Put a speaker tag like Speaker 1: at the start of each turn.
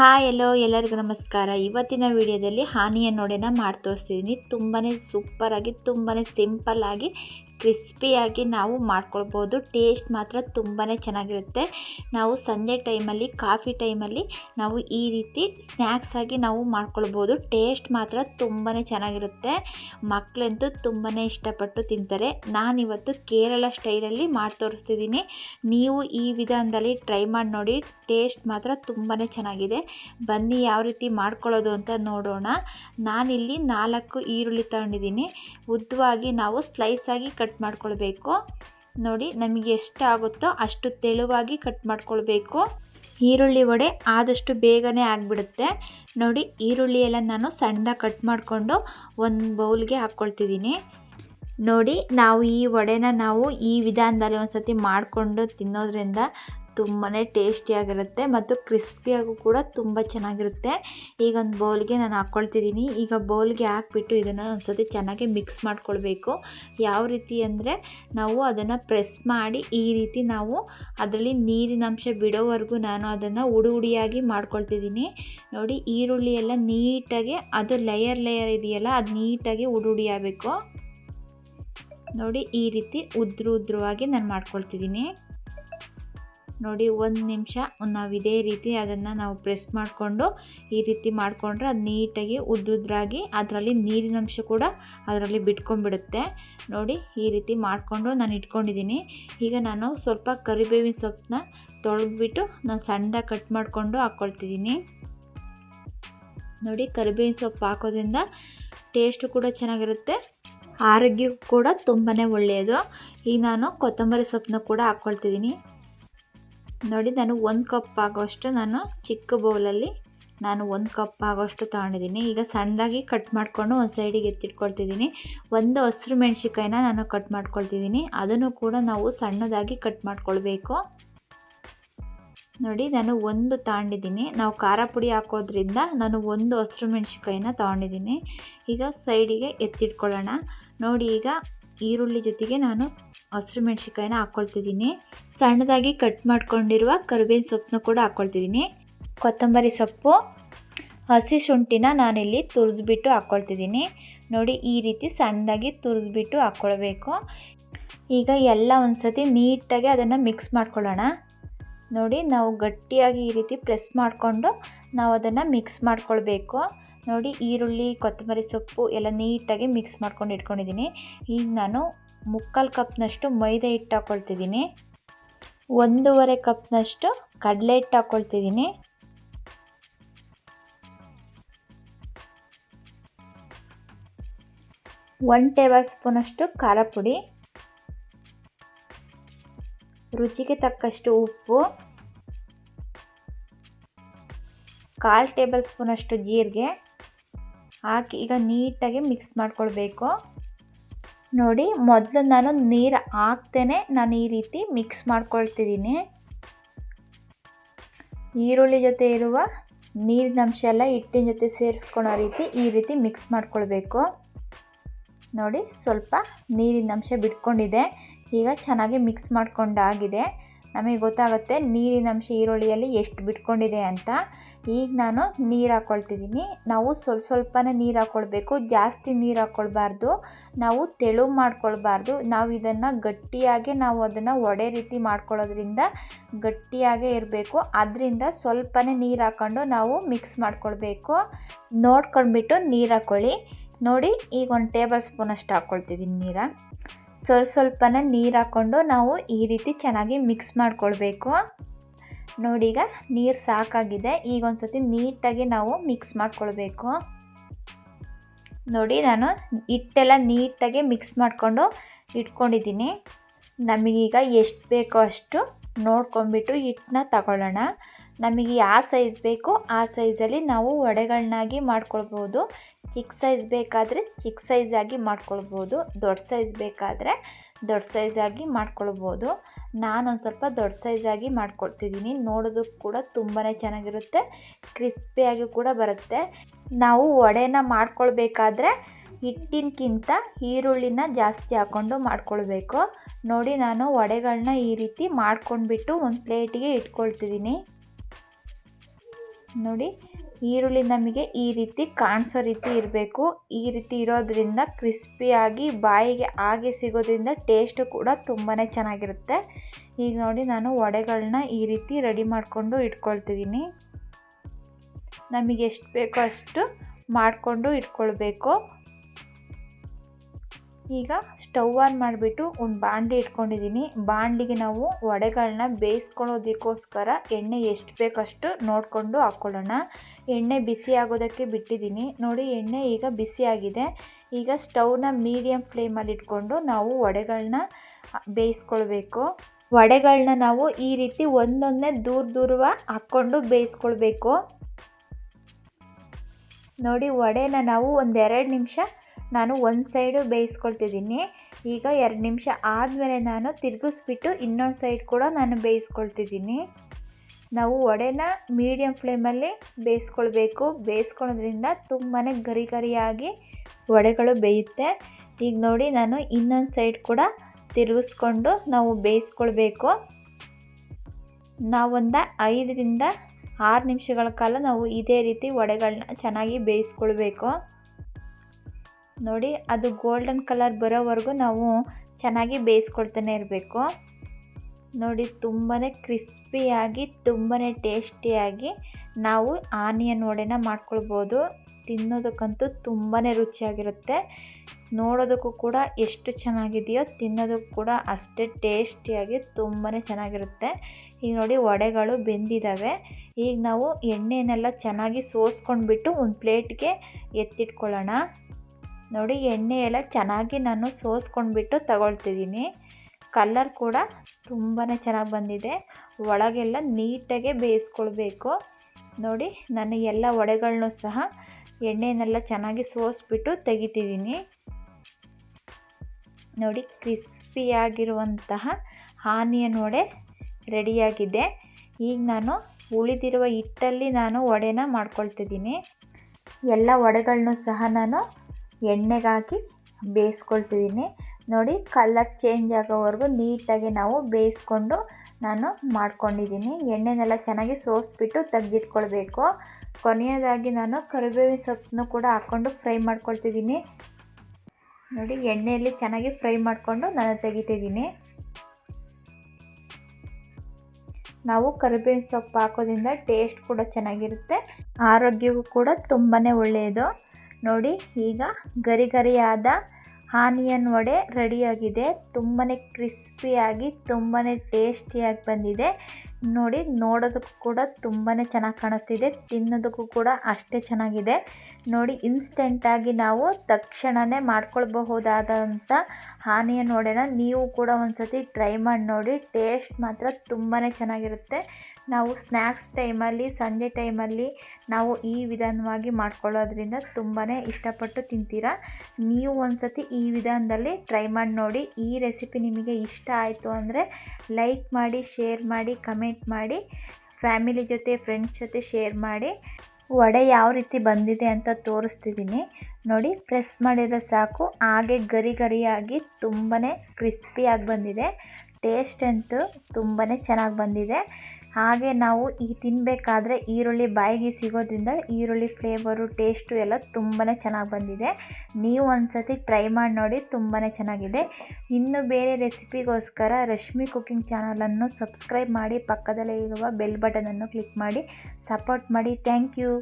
Speaker 1: Hi ಎಲ್ಲೋ ಎಲ್ಲರಿಗೂ ನಮಸ್ಕಾರ. ಇವತ್ತಿನ ವಿಡಿಯೋದಲ್ಲಿ ಹಾನಿಯ ನೋಡೆನ ಮಾಡಿ ತೋರಿಸ್ತಿದ್ದೀನಿ ತುಂಬಾ ಸೂಪರಾಗಿ ತುಂಬಾ ಸಿಂಪಲ್ಲಾಗಿ ಕ್ರಿಸ್ಪಿಯಾಗಿ ನಾವು ಮಾಡ್ಕೊಳ್ಬೋದು. ಟೇಸ್ಟ್ ಮಾತ್ರ ತುಂಬಾ ಚೆನ್ನಾಗಿರುತ್ತೆ. ನಾವು ಸಂಜೆ ಟೈಮಲ್ಲಿ, ಕಾಫಿ ಟೈಮಲ್ಲಿ ನಾವು ಈ ರೀತಿ ಸ್ನ್ಯಾಕ್ಸ್ ಆಗಿ ನಾವು ಮಾಡ್ಕೊಳ್ಬೋದು. ಟೇಸ್ಟ್ ಮಾತ್ರ ತುಂಬಾ ಚೆನ್ನಾಗಿರುತ್ತೆ. ಮಕ್ಕಳಂತೂ ತುಂಬಾ ಇಷ್ಟಪಟ್ಟು ತಿಂತಾರೆ. ನಾನಿವತ್ತು ಕೇರಳ ಸ್ಟೈಲಲ್ಲಿ ಮಾಡಿ ತೋರಿಸ್ತಿದ್ದೀನಿ. ನೀವು ಈ ವಿಧಾನದಲ್ಲಿ ಟ್ರೈ ಮಾಡಿ ನೋಡಿ. ಟೇಸ್ಟ್ ಮಾತ್ರ ತುಂಬಾ ಚೆನ್ನಾಗಿದೆ. ಬನ್ನಿ ಯಾವ ರೀತಿ ಮಾಡ್ಕೊಳ್ಳೋದು ಅಂತ ನೋಡೋಣ. ನಾನಿಲ್ಲಿ ನಾಲ್ಕು ಈರುಳ್ಳಿ ತಗೊಂಡಿದ್ದೀನಿ. ಉದ್ದವಾಗಿ ನಾವು ಸ್ಲೈಸ್ ಆಗಿ ಕಟ್ ಮಾಡ್ಕೊಳ್ಬೇಕು. ನೋಡಿ, ನಮಗೆ ಎಷ್ಟು ಆಗುತ್ತೋ ಅಷ್ಟು ತೆಳುವಾಗಿ ಕಟ್ ಮಾಡ್ಕೊಳ್ಬೇಕು. ಈರುಳ್ಳಿ ವಡೆ ಆದಷ್ಟು ಬೇಗನೆ ಆಗಿಬಿಡುತ್ತೆ. ನೋಡಿ, ಈರುಳ್ಳಿ ಎಲ್ಲ ನಾನು ಸಣ್ಣದಾಗಿ ಕಟ್ ಮಾಡಿಕೊಂಡು ಒಂದು ಬೌಲ್ಗೆ ಹಾಕ್ಕೊಳ್ತಿದ್ದೀನಿ ನೋಡಿ, ನಾವು ಈ ವಡೆನ ನಾವು ಈ ವಿಧಾನದಲ್ಲಿ ಒಂದು ಸತಿ ಮಾಡಿಕೊಂಡು ತಿನ್ನೋದ್ರಿಂದ ತುಂಬಾ ಟೇಸ್ಟಿಯಾಗಿರುತ್ತೆ ಮತ್ತು ಕ್ರಿಸ್ಪಿಯಾಗೂ ಕೂಡ ತುಂಬ ಚೆನ್ನಾಗಿರುತ್ತೆ. ಈಗ ಒಂದು ಬೌಲ್ಗೆ ನಾನು ಹಾಕ್ಕೊಳ್ತಿದ್ದೀನಿ ಈಗ ಬೌಲ್ಗೆ ಹಾಕ್ಬಿಟ್ಟು ಇದನ್ನು ಒಂದ್ಸತಿ ಚೆನ್ನಾಗಿ ಮಿಕ್ಸ್ ಮಾಡ್ಕೊಳ್ಬೇಕು. ಯಾವ ರೀತಿ ಅಂದರೆ ನಾವು ಅದನ್ನು ಪ್ರೆಸ್ ಮಾಡಿ ಈ ರೀತಿ ನಾವು ಅದರಲ್ಲಿ ನೀರಿನಂಶ ಬಿಡೋವರೆಗೂ ನಾನು ಅದನ್ನು ಉಡು ಉಡಿಯಾಗಿ ಮಾಡ್ಕೊಳ್ತಿದ್ದೀನಿ ನೋಡಿ ಈರುಳ್ಳಿ ಎಲ್ಲ ನೀಟಾಗಿ ಅದು ಲೇಯರ್ ಲೇಯರ್ ಇದೆಯಲ್ಲ ಅದು ನೀಟಾಗಿ ಹುಡು ಉಡಿ ನೋಡಿ ಈ ರೀತಿ ಉದ್ರು ಉದ್ರವಾಗಿ ನಾನು ಮಾಡ್ಕೊಳ್ತಿದ್ದೀನಿ ನೋಡಿ, ಒಂದು ನಿಮಿಷ ನಾವು ಇದೇ ರೀತಿ ಅದನ್ನು ನಾವು ಪ್ರೆಸ್ ಮಾಡಿಕೊಂಡು ಈ ರೀತಿ ಮಾಡಿಕೊಂಡ್ರೆ ಅದು ನೀಟಾಗಿ ಉದ್ದುದ್ರಾಗಿ ಅದರಲ್ಲಿ ನೀರಿನಂಶ ಕೂಡ ಅದರಲ್ಲಿ ಬಿಟ್ಕೊಂಡ್ಬಿಡುತ್ತೆ. ನೋಡಿ, ಈ ರೀತಿ ಮಾಡಿಕೊಂಡು ನಾನು ಇಟ್ಕೊಂಡಿದ್ದೀನಿ ಈಗ ನಾನು ಸ್ವಲ್ಪ ಕರಿಬೇವಿನ ಸೊಪ್ಪನ್ನ ತೊಳೆದ್ಬಿಟ್ಟು ನಾನು ಸಣ್ಣದಾಗಿ ಕಟ್ ಮಾಡಿಕೊಂಡು ಹಾಕ್ಕೊಳ್ತಿದ್ದೀನಿ ನೋಡಿ, ಕರಿಬೇವಿನ ಸೊಪ್ಪು ಹಾಕೋದ್ರಿಂದ ಟೇಸ್ಟು ಕೂಡ ಚೆನ್ನಾಗಿರುತ್ತೆ, ಆರೋಗ್ಯಕ್ಕೂ ಕೂಡ ತುಂಬಾ ಒಳ್ಳೆಯದು ಈಗ ನಾನು ಕೊತ್ತಂಬರಿ ಸೊಪ್ಪನ್ನ ಕೂಡ ಹಾಕ್ಕೊಳ್ತಿದ್ದೀನಿ ನೋಡಿ, ನಾನು ಒಂದು ಕಪ್ ಆಗೋಷ್ಟು ನಾನು ಚಿಕ್ಕ ಬೌಲಲ್ಲಿ ನಾನು ಒಂದು ಕಪ್ ಆಗೋಷ್ಟು ತೊಗೊಂಡಿದ್ದೀನಿ. ಈಗ ಸಣ್ಣದಾಗಿ ಕಟ್ ಮಾಡಿಕೊಂಡು ಒಂದು ಸೈಡಿಗೆ ಎತ್ತಿಟ್ಕೊಳ್ತಿದ್ದೀನಿ. ಒಂದು ಹಸಿರು ಮೆಣಸಿಕಾಯಿನ ನಾನು ಕಟ್ ಮಾಡ್ಕೊಳ್ತಿದ್ದೀನಿ. ಅದನ್ನು ಕೂಡ ನಾವು ಸಣ್ಣದಾಗಿ ಕಟ್ ಮಾಡ್ಕೊಳ್ಬೇಕು. ನೋಡಿ, ನಾನು ಒಂದು ತಗೊಂಡಿದ್ದೀನಿ. ನಾವು ಖಾರ ಪುಡಿ ಹಾಕೋದ್ರಿಂದ ನಾನು ಒಂದು ಹಸಿರು ಮೆಣಸಿಕಾಯಿನ ತೊಗೊಂಡಿದ್ದೀನಿ. ಈಗ ಸೈಡಿಗೆ ಎತ್ತಿಟ್ಕೊಳ್ಳೋಣ. ನೋಡಿ, ಈಗ ಈರುಳ್ಳಿ ಜೊತೆಗೆ ನಾನು ಹಸಿರು ಮೆಣಸಿಕಾಯಿನ ಹಾಕ್ಕೊಳ್ತಿದ್ದೀನಿ ಸಣ್ಣದಾಗಿ ಕಟ್ ಮಾಡ್ಕೊಂಡಿರುವ ಕರಿಬೇವಿನ ಸೊಪ್ಪನ್ನು ಕೂಡ ಹಾಕ್ಕೊಳ್ತಿದ್ದೀನಿ ಕೊತ್ತಂಬರಿ ಸೊಪ್ಪು, ಹಸಿ ಶುಂಠಿನ ನಾನಿಲ್ಲಿ ತುರಿದ್ಬಿಟ್ಟು ಹಾಕ್ಕೊಳ್ತಿದ್ದೀನಿ ನೋಡಿ, ಈ ರೀತಿ ಸಣ್ಣದಾಗಿ ತುರಿದ್ಬಿಟ್ಟು ಹಾಕ್ಕೊಳ್ಬೇಕು ಈಗ ಎಲ್ಲ ಒಂದು ಸತಿ ನೀಟಾಗಿ ಅದನ್ನು ಮಿಕ್ಸ್ ಮಾಡ್ಕೊಳ್ಳೋಣ. ನೋಡಿ, ನಾವು ಗಟ್ಟಿಯಾಗಿ ಈ ರೀತಿ ಪ್ರೆಸ್ ಮಾಡಿಕೊಂಡು ನಾವು ಅದನ್ನು ಮಿಕ್ಸ್ ಮಾಡ್ಕೊಳ್ಬೇಕು. ನೋಡಿ ಈರುಳ್ಳಿ, ಕೊತ್ತಂಬರಿ ಸೊಪ್ಪು ಎಲ್ಲ ನೀಟಾಗಿ ಮಿಕ್ಸ್ ಮಾಡ್ಕೊಂಡು ಇಟ್ಕೊಂಡಿದ್ದೀನಿ. ಈಗ ನಾನು ಮುಕ್ಕಾಲು ಕಪ್ನಷ್ಟು ಮೈದಾ ಹಿಟ್ಟು ಹಾಕ್ಕೊಳ್ತಿದ್ದೀನಿ ಒಂದೂವರೆ ಕಪ್ನಷ್ಟು ಕಡಲೆ ಹಿಟ್ಟು ಹಾಕ್ಕೊಳ್ತಿದ್ದೀನಿ ಒನ್ ಟೇಬಲ್ ಸ್ಪೂನಷ್ಟು ಖಾರ ಪುಡಿ. ರುಚಿಗೆ ತಕ್ಕಷ್ಟು ಉಪ್ಪು. ಕಾಲು ಟೇಬಲ್ ಸ್ಪೂನಷ್ಟು ಜೀರಿಗೆ. ಹಾಕಿ ಈಗ ನೀಟಾಗಿ ಮಿಕ್ಸ್ ಮಾಡ್ಕೊಳ್ಬೇಕು. ನೋಡಿ, ಮೊದಲು ನಾನು ನೀರು ಹಾಕ್ತೇನೆ, ನಾನು ಈ ರೀತಿ ಮಿಕ್ಸ್ ಮಾಡ್ಕೊಳ್ತಿದ್ದೀನಿ. ಈರುಳ್ಳಿ ಜೊತೆ ಇರುವ ನೀರಿನ ಅಂಶ ಎಲ್ಲ ಹಿಟ್ಟಿನ ಜೊತೆ ಸೇರಿಸ್ಕೊಳೋ ರೀತಿ ಈ ರೀತಿ ಮಿಕ್ಸ್ ಮಾಡ್ಕೊಳ್ಬೇಕು. ನೋಡಿ, ಸ್ವಲ್ಪ ನೀರಿನ ಅಂಶ ಬಿಟ್ಕೊಂಡಿದೆ. ಈಗ ಚೆನ್ನಾಗಿ ಮಿಕ್ಸ್ ಮಾಡಿಕೊಂಡಾಗಿದೆ. ನಮಗೆ ಗೊತ್ತಾಗುತ್ತೆ ನೀರಿನ ಅಂಶ ಈರುಳ್ಳಿಯಲ್ಲಿ ಎಷ್ಟು ಬಿಟ್ಕೊಂಡಿದೆ ಅಂತ. ಈಗ ನಾನು ನೀರು ಹಾಕ್ಕೊಳ್ತಿದ್ದೀನಿ ನಾವು ಸ್ವಲ್ಪ ಸ್ವಲ್ಪನೇ ನೀರು ಹಾಕ್ಕೊಳ್ಬೇಕು ಜಾಸ್ತಿ ನೀರು ಹಾಕ್ಕೊಳ್ಬಾರ್ದು ನಾವು ತೆಳು ಮಾಡ್ಕೊಳ್ಬಾರ್ದು. ನಾವು ಇದನ್ನು ಗಟ್ಟಿಯಾಗೆ ನಾವು ಅದನ್ನು ಒಡೆ ರೀತಿ ಮಾಡ್ಕೊಳ್ಳೋದ್ರಿಂದ ಗಟ್ಟಿಯಾಗೇ ಇರಬೇಕು. ಅದರಿಂದ ಸ್ವಲ್ಪನೇ ನೀರು ಹಾಕ್ಕೊಂಡು ನಾವು ಮಿಕ್ಸ್ ಮಾಡ್ಕೊಳ್ಬೇಕು. ನೋಡ್ಕೊಂಡ್ಬಿಟ್ಟು ನೀರು ಹಾಕ್ಕೊಳ್ಳಿ ನೋಡಿ, ಈಗ ಒಂದು ಟೇಬಲ್ ಸ್ಪೂನಷ್ಟು ಹಾಕ್ಕೊಳ್ತಿದ್ದೀನಿ ನೀರ. ಸ್ವಲ್ಪ ಸ್ವಲ್ಪನೇ ನೀರು ಹಾಕ್ಕೊಂಡು ನಾವು ಈ ರೀತಿ ಚೆನ್ನಾಗಿ ಮಿಕ್ಸ್ ಮಾಡ್ಕೊಳ್ಬೇಕು. ನೋಡಿ ಈಗ ನೀರು ಸಾಕಾಗಿದೆ. ಈಗ ಒಂದು ಸತಿ ನೀಟಾಗಿ ನಾವು ಮಿಕ್ಸ್ ಮಾಡ್ಕೊಳ್ಬೇಕು. ನೋಡಿ ನಾನು ಹಿಟ್ಟೆಲ್ಲ ನೀಟಾಗಿ ಮಿಕ್ಸ್ ಮಾಡಿಕೊಂಡು ಇಟ್ಕೊಂಡಿದ್ದೀನಿ. ನಮಗೀಗ ಎಷ್ಟು ಬೇಕೋ ಅಷ್ಟು ನೋಡ್ಕೊಂಬಿಟ್ಟು ಹಿಟ್ಟನ್ನ ತಗೊಳ್ಳೋಣ. ನಮಗೆ ಯಾವ ಸೈಜ್ ಬೇಕೋ ಆ ಸೈಜಲ್ಲಿ ನಾವು ವಡೆಗಳನ್ನಾಗಿ ಮಾಡ್ಕೊಳ್ಬೋದು. ಚಿಕ್ಕ ಸೈಜ್ ಬೇಕಾದರೆ ಚಿಕ್ಕ ಸೈಜಾಗಿ ಮಾಡ್ಕೊಳ್ಬೋದು. ದೊಡ್ಡ ಸೈಜ್ ಬೇಕಾದರೆ ದೊಡ್ಡ ಸೈಜಾಗಿ ಮಾಡ್ಕೊಳ್ಬೋದು. ನಾನೊಂದು ಸ್ವಲ್ಪ ದೊಡ್ಡ ಸೈಜಾಗಿ ಮಾಡ್ಕೊಳ್ತಿದ್ದೀನಿ ನೋಡೋದಕ್ಕೆ ಕೂಡ ತುಂಬಾ ಚೆನ್ನಾಗಿರುತ್ತೆ. ಕ್ರಿಸ್ಪಿಯಾಗಿ ಕೂಡ ಬರುತ್ತೆ. ನಾವು ವಡೆನ ಮಾಡ್ಕೊಳ್ಬೇಕಾದ್ರೆ ಹಿಟ್ಟಿನಕ್ಕಿಂತ ಈರುಳ್ಳಿನ ಜಾಸ್ತಿ ಹಾಕ್ಕೊಂಡು ಮಾಡ್ಕೊಳ್ಬೇಕು. ನೋಡಿ ನಾನು ವಡೆಗಳನ್ನ ಈ ರೀತಿ ಮಾಡ್ಕೊಂಡ್ಬಿಟ್ಟು ಒಂದು ಪ್ಲೇಟಿಗೆ ಇಟ್ಕೊಳ್ತಿದ್ದೀನಿ ನೋಡಿ, ಈರುಳ್ಳಿ ನಮಗೆ ಈ ರೀತಿ ಕಾಣಿಸೋ ರೀತಿ ಇರಬೇಕು. ಈ ರೀತಿ ಇರೋದ್ರಿಂದ ಕ್ರಿಸ್ಪಿಯಾಗಿ ಬಾಯಿಗೆ ಹಾಗೆ ಸಿಗೋದ್ರಿಂದ ಟೇಸ್ಟು ಕೂಡ ತುಂಬಾ ಚೆನ್ನಾಗಿರುತ್ತೆ. ಈಗ ನೋಡಿ, ನಾನು ವಡೆಗಳನ್ನ ಈ ರೀತಿ ರೆಡಿ ಮಾಡಿಕೊಂಡು ಇಟ್ಕೊಳ್ತಿದ್ದೀನಿ ನಮಗೆ ಎಷ್ಟು ಬೇಕೋ ಅಷ್ಟು ಮಾಡಿಕೊಂಡು ಇಟ್ಕೊಳ್ಬೇಕು. ಈಗ ಸ್ಟವ್ ಆನ್ ಮಾಡಿಬಿಟ್ಟು ಒಂದು ಬಾಂಡಿ ಇಟ್ಕೊಂಡಿದ್ದೀನಿ. ಬಾಂಡಿಗೆ ನಾವು ವಡೆಗಳನ್ನ ಬೇಯಿಸ್ಕೊಳ್ಳೋದಕ್ಕೋಸ್ಕರ ಎಣ್ಣೆ ಎಷ್ಟು ಬೇಕಷ್ಟು ನೋಡಿಕೊಂಡು ಹಾಕ್ಕೊಳ್ಳೋಣ. ಎಣ್ಣೆ ಬಿಸಿ ಆಗೋದಕ್ಕೆ ಬಿಟ್ಟಿದ್ದೀನಿ. ನೋಡಿ, ಎಣ್ಣೆ ಈಗ ಬಿಸಿಯಾಗಿದೆ ಈಗ ಸ್ಟವ್ನ ಮೀಡಿಯಮ್ ಫ್ಲೇಮಲ್ಲಿ ಇಟ್ಕೊಂಡು ನಾವು ವಡೆಗಳನ್ನ ಬೇಯಿಸ್ಕೊಳ್ಬೇಕು. ವಡೆಗಳನ್ನ ನಾವು ಈ ರೀತಿ ಒಂದೊಂದೇ ದೂರ ದೂರವ ಹಾಕ್ಕೊಂಡು ಬೇಯಿಸ್ಕೊಳ್ಬೇಕು. ನೋಡಿ, ವಡೆನ ನಾವು ಒಂದೆರಡು ನಿಮಿಷ ನಾನು ಒಂದು ಸೈಡು ಬೇಯಿಸ್ಕೊಳ್ತಿದ್ದೀನಿ. ಈಗ ಎರಡು ನಿಮಿಷ ಆದಮೇಲೆ ನಾನು ತಿರುಗಿಸ್ಬಿಟ್ಟು ಇನ್ನೊಂದು ಸೈಡ್ ಕೂಡ ನಾನು ಬೇಯಿಸ್ಕೊಳ್ತಿದ್ದೀನಿ. ನಾವು ವಡೆನ ಮೀಡಿಯಮ್ ಫ್ಲೇಮಲ್ಲಿ ಬೇಯಿಸ್ಕೊಳ್ಬೇಕು. ಬೇಯಿಸ್ಕೊಳ್ಳೋದ್ರಿಂದ ತುಂಬಾ ಗರಿ ಗರಿಯಾಗಿ ವಡೆಗಳು ಬೇಯುತ್ತೆ. ಈಗ ನೋಡಿ, ನಾನು ಇನ್ನೊಂದು ಸೈಡ್ ಕೂಡ ತಿರುಗಿಸ್ಕೊಂಡು ನಾವು ಬೇಯಿಸ್ಕೊಳ್ಬೇಕು. ನಾವೊಂದು ಐದರಿಂದ ಆರು ನಿಮಿಷಗಳ ಕಾಲ ನಾವು ಇದೇ ರೀತಿ ವಡೆಗಳನ್ನ ಚೆನ್ನಾಗಿ ಬೇಯಿಸ್ಕೊಳ್ಬೇಕು. ನೋಡಿ, ಅದು ಗೋಲ್ಡನ್ ಕಲರ್ ಬರೋವರೆಗೂ ನಾವು ಚೆನ್ನಾಗಿ ಬೇಯಿಸ್ಕೊಳ್ತಾನೆ ಇರಬೇಕು. ನೋಡಿ ತುಂಬಾ ಕ್ರಿಸ್ಪಿಯಾಗಿ ತುಂಬಾ ಟೇಸ್ಟಿಯಾಗಿ ನಾವು ಆನಿಯನ್ ವಡೆನ ಮಾಡ್ಕೊಳ್ಬೋದು. ತಿನ್ನೋದಕ್ಕಂತೂ ತುಂಬಾ ರುಚಿಯಾಗಿರುತ್ತೆ. ನೋಡೋದಕ್ಕೂ ಕೂಡ ಎಷ್ಟು ಚೆನ್ನಾಗಿದೆಯೋ ತಿನ್ನೋದಕ್ಕೂ ಕೂಡ ಅಷ್ಟೇ ಟೇಸ್ಟಿಯಾಗಿ ತುಂಬಾ ಚೆನ್ನಾಗಿರುತ್ತೆ. ಈಗ ನೋಡಿ, ವಡೆಗಳು ಬೆಂದಿದ್ದಾವೆ ಈಗ ನಾವು ಎಣ್ಣೆನೆಲ್ಲ ಚೆನ್ನಾಗಿ ಸೋಸ್ಕೊಂಡ್ಬಿಟ್ಟು ಒಂದು ಪ್ಲೇಟ್ಗೆ ಎತ್ತಿಟ್ಕೊಳ್ಳೋಣ. ನೋಡಿ ಎಣ್ಣೆ ಎಲ್ಲ ಚೆನ್ನಾಗಿ ನಾನು ಸೋಸ್ಕೊಂಡ್ಬಿಟ್ಟು ತಗೊಳ್ತಿದ್ದೀನಿ. ಕಲ್ಲರ್ ಕೂಡ ತುಂಬಾ ಚೆನ್ನಾಗಿ ಬಂದಿದೆ. ಒಳಗೆಲ್ಲ ನೀಟಾಗೆ ಬೇಯಿಸ್ಕೊಳ್ಬೇಕು. ನೋಡಿ ನಾನು ಎಲ್ಲ ಒಡೆಗಳನ್ನೂ ಸಹ ಎಣ್ಣೆನೆಲ್ಲ ಚೆನ್ನಾಗಿ ಸೋಸ್ಬಿಟ್ಟು ತೆಗಿತಿದ್ದೀನಿ. ನೋಡಿ ಕ್ರಿಸ್ಪಿಯಾಗಿರುವಂತಹ ಆನಿಯನ್ ವಡೆ ರೆಡಿಯಾಗಿದೆ. ಈಗ ನಾನು ಉಳಿದಿರುವ ಹಿಟ್ಟಲ್ಲಿ ನಾನು ವಡೆನ ಮಾಡ್ಕೊಳ್ತಿದ್ದೀನಿ. ಎಲ್ಲ ವಡೆಗಳನ್ನೂ ಸಹ ನಾನು ಎಣ್ಣೆಗೆ ಹಾಕಿ ಬೇಯಿಸ್ಕೊಳ್ತಿದ್ದೀನಿ. ನೋಡಿ ಕಲರ್ ಚೇಂಜ್ ಆಗೋವರೆಗೂ ನೀಟಾಗಿ ನಾವು ಬೇಯಿಸ್ಕೊಂಡು ನಾನು ಮಾಡ್ಕೊಂಡಿದ್ದೀನಿ. ಎಣ್ಣೆನೆಲ್ಲ ಚೆನ್ನಾಗಿ ಸೋಸ್ಬಿಟ್ಟು ತೆಗೆದಿಟ್ಕೊಳ್ಬೇಕು. ಕೊನೆಯದಾಗಿ ನಾನು ಕರಿಬೇವಿನ ಸೊಪ್ಪನ್ನು ಕೂಡ ಹಾಕ್ಕೊಂಡು ಫ್ರೈ ಮಾಡ್ಕೊಳ್ತಿದ್ದೀನಿ. ನೋಡಿ, ಎಣ್ಣೆಯಲ್ಲಿ ಚೆನ್ನಾಗಿ ಫ್ರೈ ಮಾಡಿಕೊಂಡು ನಾನು ತೆಗಿತಿದ್ದೀನಿ. ನಾವು ಕರಿಬೇವಿನ ಸೊಪ್ಪು ಹಾಕೋದ್ರಿಂದ ಟೇಸ್ಟ್ ಕೂಡ ಚೆನ್ನಾಗಿರುತ್ತೆ. ಆರೋಗ್ಯಕ್ಕೂ ಕೂಡ ತುಂಬಾ ಒಳ್ಳೆಯದು. ನೋಡಿ ಈಗ ಗರಿ ಗರಿಯಾದ ಆನಿಯನ್ ವಡೆ ರೆಡಿಯಾಗಿದೆ ತುಂಬಾ ಕ್ರಿಸ್ಪಿಯಾಗಿ ತುಂಬಾ ಟೇಸ್ಟಿಯಾಗಿ ಬಂದಿದೆ. ನೋಡಿ ನೋಡೋದಕ್ಕೂ ಕೂಡ ತುಂಬಾ ಚೆನ್ನಾಗಿ ಕಾಣಿಸ್ತಿದೆ, ತಿನ್ನೋದಕ್ಕೂ ಕೂಡ ಅಷ್ಟೇ ಚೆನ್ನಾಗಿದೆ. ನೋಡಿ ಇನ್ಸ್ಟೆಂಟಾಗಿ ನಾವು ತಕ್ಷಣವೇ ಮಾಡ್ಕೊಳ್ಬಹುದಾದಂಥ ಹಾನಿಯ ನೋಡೋಣ. ನೀವು ಕೂಡ ಒಂದು ಸತಿ ಟ್ರೈ ಮಾಡಿ ನೋಡಿ ಟೇಸ್ಟ್ ಮಾತ್ರ ತುಂಬಾ ಚೆನ್ನಾಗಿರುತ್ತೆ. ನಾವು ಸ್ನ್ಯಾಕ್ಸ್ ಟೈಮಲ್ಲಿ ಸಂಜೆ ಟೈಮಲ್ಲಿ ನಾವು ಈ ವಿಧಾನವಾಗಿ ಮಾಡ್ಕೊಳ್ಳೋದ್ರಿಂದ ತುಂಬಾ ಇಷ್ಟಪಟ್ಟು ತಿಂತೀರಾ? ನೀವು ಒಂದು ಸತಿ ಈ ವಿಧಾನದಲ್ಲಿ ಟ್ರೈ ಮಾಡಿ ನೋಡಿ, ಈ ರೆಸಿಪಿ ನಿಮಗೆ ಇಷ್ಟ ಆಯಿತು ಅಂದರೆ ಲೈಕ್ ಮಾಡಿ ಶೇರ್ ಮಾಡಿ ಕಮೆಂಟ್ ಮಾಡಿ ಫ್ಯಾಮಿಲಿ ಜೊತೆ ಫ್ರೆಂಡ್ಸ್ ಜೊತೆ ಶೇರ್ ಮಾಡಿ, ವಡೆ ಯಾವ ರೀತಿ ಬಂದಿದೆ ಅಂತ ತೋರಿಸ್ತಿದ್ದೀನಿ ನೋಡಿ ಪ್ರೆಸ್ ಮಾಡಿದ್ರೆ ಸಾಕು. ಹಾಗೆ ಗರಿ ಗರಿಯಾಗಿ ತುಂಬಾ ಕ್ರಿಸ್ಪಿಯಾಗಿ ಬಂದಿದೆ. ಟೇಸ್ಟ್ ಅಂತೂ ತುಂಬಾ ಚೆನ್ನಾಗಿ ಬಂದಿದೆ. ಹಾಗೆ ನಾವು ಈ ತಿನ್ನಬೇಕಾದ್ರೆ ಈರುಳ್ಳಿ ಬಾಯಿಗೆ ಸಿಗೋದ್ರಿಂದ ಈರುಳ್ಳಿ ಫ್ಲೇವರು ಟೇಸ್ಟು ಎಲ್ಲ ತುಂಬಾ ಚೆನ್ನಾಗಿ ಬಂದಿದೆ. ನೀವು ಒಂದು ಸತಿ ಟ್ರೈ ಮಾಡಿ ನೋಡಿ ತುಂಬಾ ಚೆನ್ನಾಗಿದೆ. ಇನ್ನು ಬೇರೆ ರೆಸಿಪಿಗೋಸ್ಕರ ರಶ್ಮಿ ಕುಕಿಂಗ್ ಚಾನಲನ್ನು ಸಬ್ಸ್ಕ್ರೈಬ್ ಮಾಡಿ ಪಕ್ಕದಲ್ಲೇ ಇರುವ ಬೆಲ್ ಬಟನನ್ನು ಕ್ಲಿಕ್ ಮಾಡಿ ಸಪೋರ್ಟ್ ಮಾಡಿ. Thank you